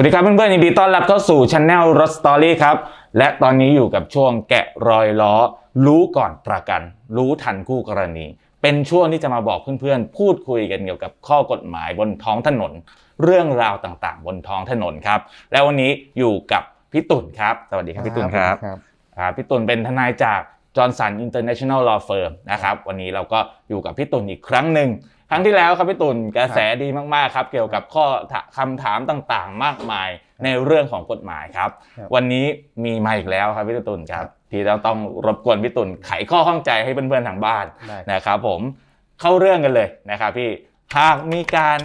สวัสดีครับเพื่อนๆยินดีต้อนรับเข้าสู่ช anel รถสตอรี่ครับ และตอนนี้อยู่กับช่วงแกะรอยล้อ รู้ก่อนประกัน รู้ทันคู่กรณี เป็นช่วงที่จะมาบอกเพื่อนๆ พูดคุยกันเกี่ยวกับข้อกฎหมายบนท้องถนน เรื่องราวต่างๆ บนท้องถนนครับ แล้ววันนี้อยู่กับพี่ตุ่นครับ สวัสดีครับพี่ตุ่นครับครับครับพี่ตุลเป็นทนายจาก จอร์นสันอินเตอร์เนชั่นแนลลอเฟิร์มนะครับวันนี้เราก็อยู่กับพี่ตุลอีกครั้งหนึ่งครั้งที่แล้วครับพี่ตุลกระแสดีมากๆครับ เกี่ยวกับข้อถคำถามต่างๆ มากมายในเรื่องของกฎหมายครับครับ วันนี้มีมาอีกแล้วครับพี่ตุลครับ ที่เราต้องรบกวนพี่ตุลไขข้อข้องใจให้เพื่อนๆทางบ้านได้นะครับผมเข้าเรื่องกันเลยนะครับพี่หากมีการ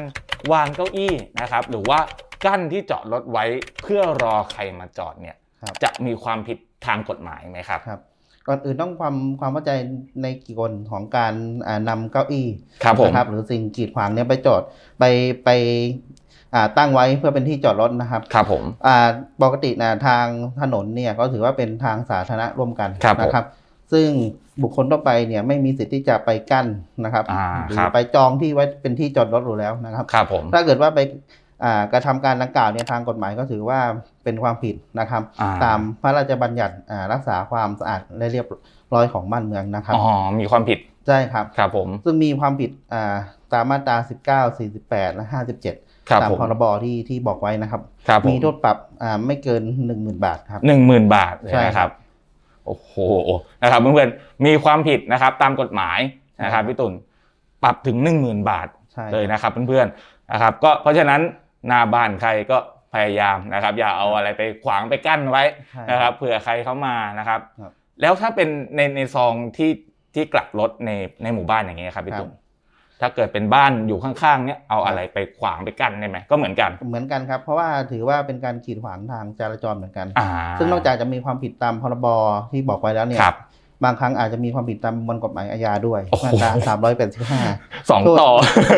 วางเก้าอี้นะครับ หรือว่ากั้นที่จอดรถไว้เพื่อรอใครมาจอดเนี่ยครับจะมีความผิดทางกฎหมายไหมครับครับ ก่อนอื่นต้องความความเข้าใจในกี่คนของการอ่านำเก้าอี้ครับผมนะครับหรือสิ่งกีดขวางเนี่ยไปจอดไปไปอ่าตั้งไว้เพื่อเป็นที่จอดรถนะครับ ครับผมอ่าปกตินะทางถนนเนี่ยก็ถือว่าเป็นทางสาธารณะร่วมกันครับผมนะครับ ซึ่งบุคคลทั่วไปเนี่ยไม่มีสิทธิ์ที่จะไปกั้นนะครับอ่าหรืครับไปจองที่ไว้เป็นที่จอดรถอยู่แล้วนะครับ ครับผมถ้าเกิดว่าไปอ่า กระทำการดังกล่าวเนี่ยทางกฎหมายก็ถือว่าเป็นความผิดนะครับอ่าตามพระราชบัญญัติอ่ารักษาความสะอาดและเรียบร้อยของบ้านเมืองนะครับอ๋อมีความผิดใช่ครับครับผมซึ่งมีความผิดอ่าตามมาตรา 19 48 และ 57ครับตามผมพรบที่ที่บอกไว้นะครับครับผมมีโทษปรับอ่าไม่เกิน 10,000 บาทครับหนึ่งหมื่นบาทเลยใช่นะครับโอ้โหนะครับเพื่อนๆมีความผิดนะครับตามกฎหมายนะครับพี่ตุลปรับถึงหนึ่งหมื่นบาทใช่เลยนะครับเพื่อนๆนะครับก็เพราะฉะนั้น หน้าบ้านใครก็พยายามนะครับ อย่าเอาอะไรไปขวางไปกั้นไว้ใช่นะครับ เผื่อใครเข้ามานะครับครับ แล้วถ้าเป็นในในซองที่ที่กลับรถในในหมู่บ้านอย่างเงี้ยครับพี่ครับตุลถ้าเกิดเป็นบ้านอยู่ข้างๆ เนี้ยเอาอะไรไปขวางไปกั้นได้ไหมก็เหมือนกัน เหมือนกันครับ เพราะว่าถือว่าเป็นการกีดขวางทางจราจรเหมือนกันอ่าซึ่งนอกจากจะมีความผิดตามพรบที่บอกไว้แล้วเนี่ยครั บบางครั้งอาจจะมีความผิดตามประมวลกฎหมายอาญาด้วยโอ้โหมาตรา385สองต่อ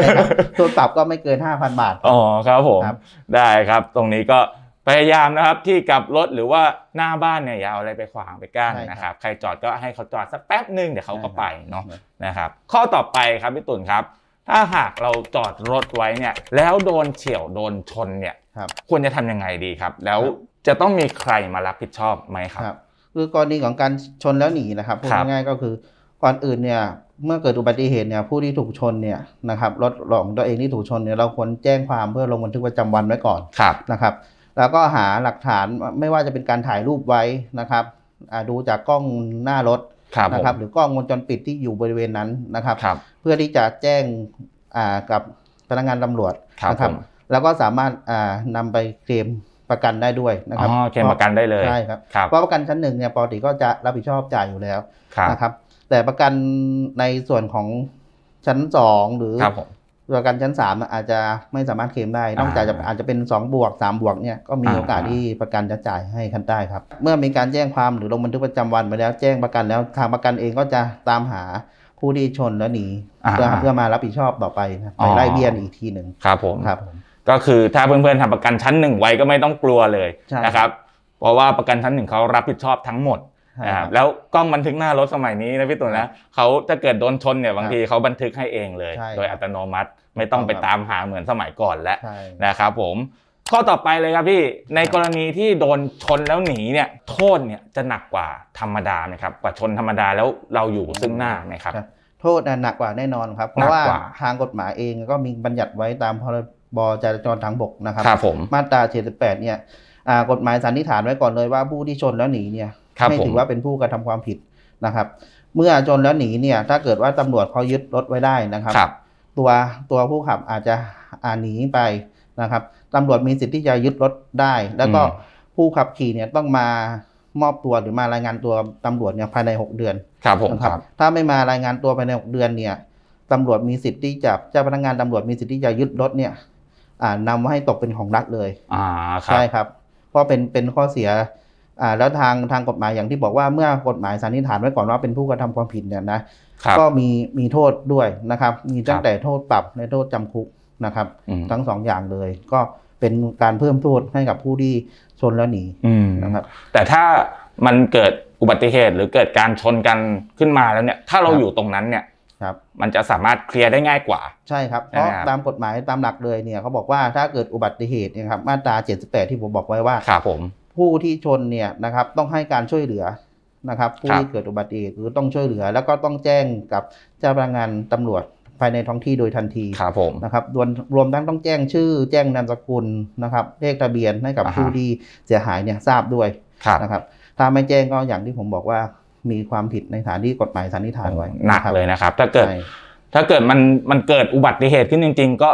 นะครับโทษปรับก็ไม่เกิน5,000บาท อ๋อครับผมครับได้ครับ ตรงนี้ก็พยายามนะครับที่กลับรถหรือว่าหน้าบ้านเนี่ยอย่าเอาอะไรไปขวางไปกั้นใช่ครับนะครับ ใครจอดก็ให้เขาจอดสักแป๊บหนึ่งเดี๋ยวเขาก็ใช่ครับไปเนาะนะครับ ข้อต่อไปครับพี่ตุ่นครับ ถ้าหากเราจอดรถไว้เนี่ย แล้วโดนเฉี่ยวโดนชนเนี่ยครับควรจะทำยังไงดีครับ แล้วครับจะต้องมีใครมารับผิดชอบไหมครับ ครับคือกรณีของการชนแล้วหนีนะครับพูดครับง่ายๆก็คือก่อนอื่นเนี่ยเมื่อเกิดอุบัติเหตุเนี่ยผู้ที่ถูกชนเนี่ยนะครับรถของตัวเองที่ถูกชนเนี่ยเราควรแจ้งความเพื่อลงบันทึกประจำวันไว้ก่อนครับนะครับ แล้วก็หาหลักฐานไม่ว่าจะเป็นการถ่ายรูปไว้นะครับอ่าดูจากกล้องหน้ารถครับผมนะครับ หรือกล้องวงจรปิดที่อยู่บริเวณนั้นนะครับครับเพื่อที่จะแจ้งอ่ากับพนักงานตำรวจครับนะผมแล้วก็สามารถอ่านำไปเคลม ประกันได้ด้วยนะคอ๋รับอเคลมประกันได้เลยใช่ครับครับเพราะประกันชั้นหนึ่งเนี่ยปกติก็จะรับผิดชอบจ่ายอยู่แล้วครับนะครับ แต่ประกันในส่วนของชั้นสองหรือครับผมประกันชั้นสามอาจจะไม่สามารถเคลมได้ นอกจากจะอ่าอาจจะเป็น2บวก3บวกเนี่ยก็มีอ่าโอกาสที่ประกันจะจ่ายให้คันได้ครับ เมื่อมีการแจ้งความหรือลงบันทึกประจำวันไปแล้ว แจ้งประกันแล้วทางประกันเองก็จะตามหาผู้ที่ชนแล้วหนีอ่าเพื่อเพื่อมารับผิดชอบต่อไปนะอ๋ไปอไล่เบี้ยอีกทีหนึ่งครับผมครับผม ก็คือถ้าเพื่อนๆทำประกันชั้นหนึ่งไว้ก็ไม่ต้องกลัวเลยใช่นะครับเพราะว่าประกันชั้นหนึ่งเขารับผิดชอบทั้งหมดใช่นะคครัรับบแล้วกล้องบันทึกหน้ารถสมัยนี้นะพี่ตุลครันะบเขาถ้าเกิดโดนชนเนี่ยบางครับทีเขาบันทึกให้เองเลยใช่โดยครับอัตโนมัติไม่ต้องไปครับตามหาเหมือนสมัยก่อนแล้วใช่นะครับผมข้อต่อไปเลยครับพี่ในกรณีที่โดนชนแล้วหนีเนี่ยโทษเนี่ยจะหนักกว่าธรรมดาไหมครับกว่าชนธรรมดาแล้วเราอยู่ซึ่งหน้าไหมครับครับโทษน่ะหนักกว่าแน่นอนครับ เพหนัราะกว่ากว่าทางกฎหมายเองก็มีบัญญัติไว้ตามพร บจราจรทางบกนะครับครับผมมาตรา78เนี่ยอ่ากฎหมายสันนิษฐานไว้ก่อนเลยว่าผู้ที่ชนแล้วหนีเนี่ยครับไม่ผมถือว่าเป็นผู้กระทำความผิดนะครับ เมื่อชนแล้วหนีเนี่ยถ้าเกิดว่าตำรวจเขายึดรถไว้ได้นะครับครับตัวตัวผู้ขับอาจจะอ่าหนีไปนะครับตำรวจมีสิทธิ์ที่จะยึดรถได้ แล้วก็อืมผู้ขับขี่เนี่ยต้องมามอบตัวหรือมารายงานตัวตำรวจเนี่ยภายใน 6 เดือนครับผมนะคครัรับบถ้าไม่มารายงานตัวภายใน 6 เดือนเนี่ยตำรวจมีสิทธิ์ที่จะเจ้าพนักงานตำรวจมีสิทธิ์ที่จะยึดรถเนี่ยอ่า นำมาให้ตกเป็นของรัฐเลยอ่าครับใช่ครับเพราะเป็นเป็นข้อเสียอ่าแล้วทางทางกฎหมายอย่างที่บอกว่าเมื่อกฎหมายสันนิษฐานไว้ก่อนว่าเป็นผู้กระทำความผิดเนี่ยนะครับก็มีมีโทษด้วยนะครับ มีตั้คงรับแต่โทษปรับและโทษจำคุกนะครับอืมทั้งสองอย่างเลย ก็เป็นการเพิ่มโทษให้กับผู้ที่ชนแล้วหนีอืมนะครับ แต่ถ้ามันเกิดอุบัติเหตุหรือเกิดการชนกันขึ้นมาแล้วเนี่ย ถ้าเราครับอยู่ตรงนั้นเนี่ย ครับมันจะสามารถเคลียร์ได้ง่ายกว่า ใช่ครับ เพใช่ไหมราะครับตามกฎหมายตามหลักเลยเนี่ยเขาบอกว่าถ้าเกิดอุบัติเหตุเนี่ยครับมาตรา 78 ที่ผมบอกไว้ว่าครับผมผู้ที่ชนเนี่ยนะครับต้องให้การช่วยเหลือนะครับ ผู้ครับที่เกิดอุบัติเหตุคือต้องช่วยเหลือ แล้วก็ต้องแจ้งกับเจ้าพนักงานตำรวจภายในท้องที่โดยทันทีครับผมนะครับรวมรวมทั้งต้องแจ้งชื่อ แจ้งนามสกุลนะครับเลขทะเบียนให้กับอ่าฮะผู้ที่เสียหายเนี่ยทราบด้วยครับนะครับถ้าไม่แจ้งก็อย่างที่ผมบอกว่า มีความผิดในฐานที่กฎหมายสันนิษฐานไว้หนักะครับเลยนะครับ ถ้าเกิดใช่ถ้าเกิดมันมันเกิดอุบัติเหตุขึ้นจริง ๆ ก็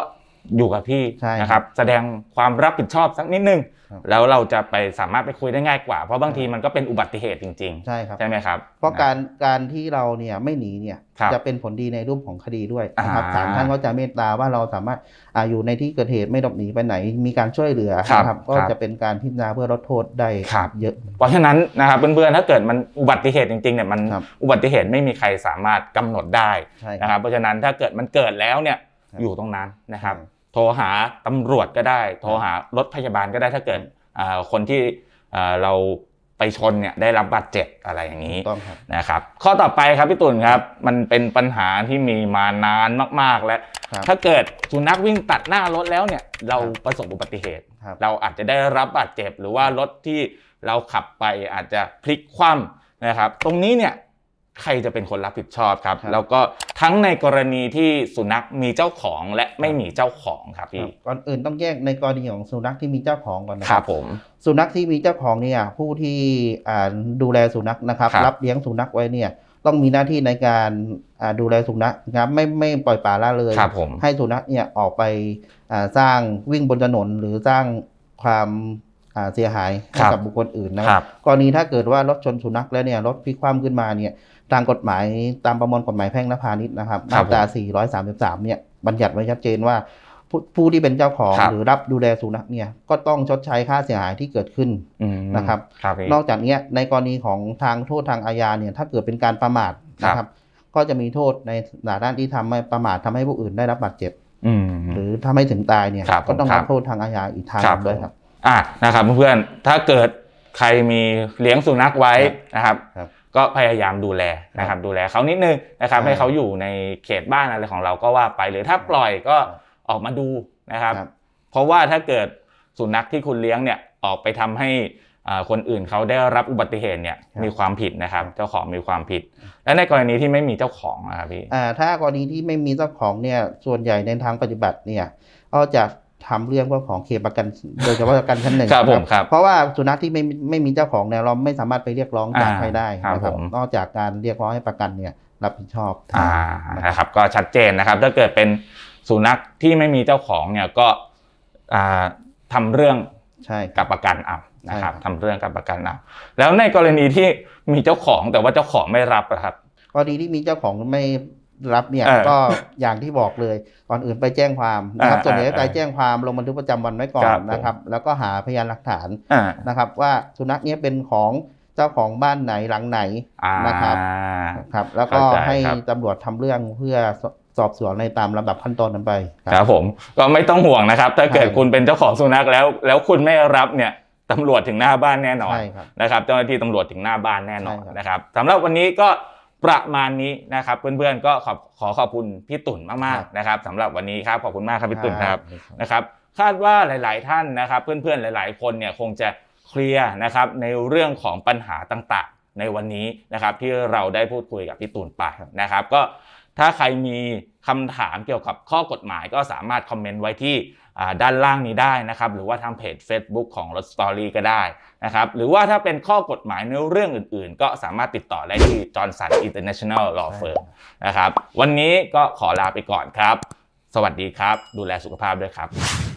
อยู่กับพี่ใช่นะครับแสดงความรับผิดชอบสักนิดนึง ครับ แล้วเราจะไปสามารถไปคุยได้ง่ายกว่า เพราะบางทีมันก็เป็นอุบัติเหตุจริงใช่ครับ ๆ ใช่ไหมครับ เพราะการการที่เราเนี่ยไม่หนีเนี่ยครับจะเป็นผลดีในรูปของคดีด้วยนะครับอ่าศาลท่านก็จะเมตตาว่าเราสามารถอาอยู่ในที่เกิดเหตุไม่หลบหนีไปไหน มีการช่วยเหลือครับนะครับก็ครับจะเป็นการพิจารณาเพื่อลดโทษได้ครับ เยอะ เพราะฉะนั้นนะครับเพื่อนๆถ้าเกิดมันอุบัติเหตุจริงๆเนี่ยมันครับ อุบัติเหตุไม่มีใครสามารถกำหนดได้ใช่ นะครับ เพราะฉะนั้นถ้าเกิดมันเกิดแล้วเนี่ยครับอยู่ตรงนั้นนะครับใช่ โทรหาตำรวจก็ได้ โทรหารถพยาบาลก็ได้ถ้าเกิดอ่าคนที่อ่าเราไปชนเนี่ยได้รับบาดเจ็บอะไรอย่างนี้ถูกต้องครับนะครับ ข้อต่อไปครับพี่ตุลครับ มันเป็นปัญหาที่มีมานานมาก ๆ แล้วครับถ้าเกิดสุนัขวิ่งตัดหน้ารถแล้วเนี่ยเราครับประสบอุบัติเหตุครับเราอาจจะได้รับบาดเจ็บ หรือว่ารถที่เราขับไปอาจจะพลิกคว่ำนะครับ ตรงนี้เนี่ย ใครจะเป็นคนรับผิดชอบครับ ครับ แล้วก็ทั้งในกรณีที่สุนัขมีเจ้าของและไม่มีเจ้าของครับคพี่รับก่อนอื่นต้องแยกในกรณีของสุนัขที่มีเจ้าของก่อนนะคครัรับบผม สุนัขที่มีเจ้าของเนี่ยผู้ที่อ่าดูแลสุนัขนะครับ ครับ รับเลี้ยงสุนัขไว้เนี่ยต้องมีหน้าที่ในการอ่าดูแลสุนัขนะครับไม่ไม่ปล่อยปละละเลย ครับผม ให้สุนัขเนี่ยออกไปอ่าสร้างวิ่งบนถนนหรือสร้างความอ่าเสียหายให้ครับ กับบุคคลอื่นนะคครัรับบกรณีถ้าเกิดว่ารถชนสุนัขแล้วเนี่ยรถพลิกคว่ำขึ้นมาเนี่ย ตามกฎหมายตามประมวลกฎหมายแพ่งและพาณิชย์นะครับครัมาบตรา 433 เนี่ยบัญญัติไว้ชัดเจนว่าผู้ผู้ที่เป็นเจ้าของครับหรือรับดูแลสุนัขเนี่ยก็ต้องชดใช้ค่าเสียหายที่เกิดขึ้นอืมนะครับครับพี่นอกจากเนี้ยในกรณีของทางโทษทางอาญาเนี่ยถ้าเกิดเป็นการประมาทนะครับ ก็จะมีโทษในด้านที่ทำให้ประมาททำให้ผู้อื่นได้รับบาดเจ็บอืมหรือทำให้ถึงตายเนี่ยครับก็ต้องครัรับบโทษทางอาญาอีกทางหครันึ่บงด้วยครับ อะนะครับเพื่อนๆถ้าเกิดใครมีเลี้ยงสุนัขไว้นะครับครับ ก็พยายามดูแลนะครับดูแลเขานิดนึงนะครับใช่ให้เขาอยู่ในเขตบ้านอะไรของเราก็ว่าไปหรือถ้าปล่อยก็ครับออกมาดูนะครับครับ เพราะว่าถ้าเกิดสุนัขที่คุณเลี้ยงเนี่ยออกไปทำให้อ่าคนอื่นเขาได้รับอุบัติเหตุเนี่ยครับมีความผิดนะครับครับ เจ้าของมีความผิด และในกรณีที่ไม่มีเจ้าของนะครับพี่อ่าถ้ากรณีที่ไม่มีเจ้าของเนี่ยส่วนใหญ่ในทางปฏิบัติเนี่ยก็จะ ทำเรื่องพวกของเคลมประกันโดยเฉพาะประกันชั้นหนึ่งครับผมครับเพราะว่าสุนัขที่ไม่ไม่มีเจ้าของเนี่ยเราไม่สามารถไปเรียกร้องจากอ่าใครได้ครับนะครับผมนอกจากการเรียกร้องให้ประกันเนี่ยรับผิดชอบอ่านะครับนะครับ ก็ชัดเจนนะครับ ถ้าเกิดเป็นสุนัขที่ไม่มีเจ้าของเนี่ยก็อ่าทำเรื่องใช่กับประกันเอานะครับใช่ครับทำเรื่องกับประกันเอาแล้วในกรณีที่มีเจ้าของแต่ว่าเจ้าของไม่รับอะครับกรณีที่มีเจ้าของไม่ รับเนี่ยเออก็อย่างที่บอกเลยก่อนอื่นไปแจ้งความนะครับอ่าส่วนใหญ่อ่าไปแจ้งความลงบันทึกประจำวันไว้ก่อครันบผมนะครับ แล้วก็หาพยานหลักฐานอ่านะครับ ว่าสุนัขเนี้ยเป็นของเจ้าของบ้านไหนหลังไหนอ่านะครับครับ แล้วก็เข้าใจให้ครับตำรวจทำเรื่องเพื่อสสอบสวนในตามลำดับขั้นตอนนั้นไปคครับรับผมก็ไม่ต้องห่วงนะครับ ถ้าเกิดใช่คุณเป็นเจ้าของสุนัขแล้ว แล้วคุณไม่รับเนี่ยตำรวจถึงหน้าบ้านแน่นอนใช่ครับนะครับเจ้าหน้าที่ตำรวจถึงหน้าบ้านแน่นอนใช่ครับนะครับสำหรับวันนี้ก็ ประมาณนี้นะครับเพื่อนๆก็ขอบขอขอบคุณพี่ตุ่นมากๆนะครับสำหรับวันนี้ครับขอบคุณมากครับพี่ตุ่นครับนะครับคาดว่าหลาย ๆ ท่านนะครับ เพื่อนๆหลาย ๆ คนเนี่ยคงจะเคลียร์นะครับในเรื่องของปัญหาต่างๆ ในวันนี้นะครับที่เราได้พูดคุยกับพี่ตูนไปนะครับก็ถ้าใครมีคำถามเกี่ยวกับข้อกฎหมายก็สามารถคอมเมนต์ไว้ที่อ่า ด้านล่างนี้ได้นะครับ หรือว่าทางเพจ Facebook ของรถสตอรี่ก็ได้นะครับ หรือว่าถ้าเป็นข้อกฎหมายในเรื่องอื่นๆ ก็สามารถติดต่อได้ที่ Johnson International Law Firm นะครับ วันนี้ก็ขอลาไปก่อนครับ สวัสดีครับ ดูแลสุขภาพด้วยครับ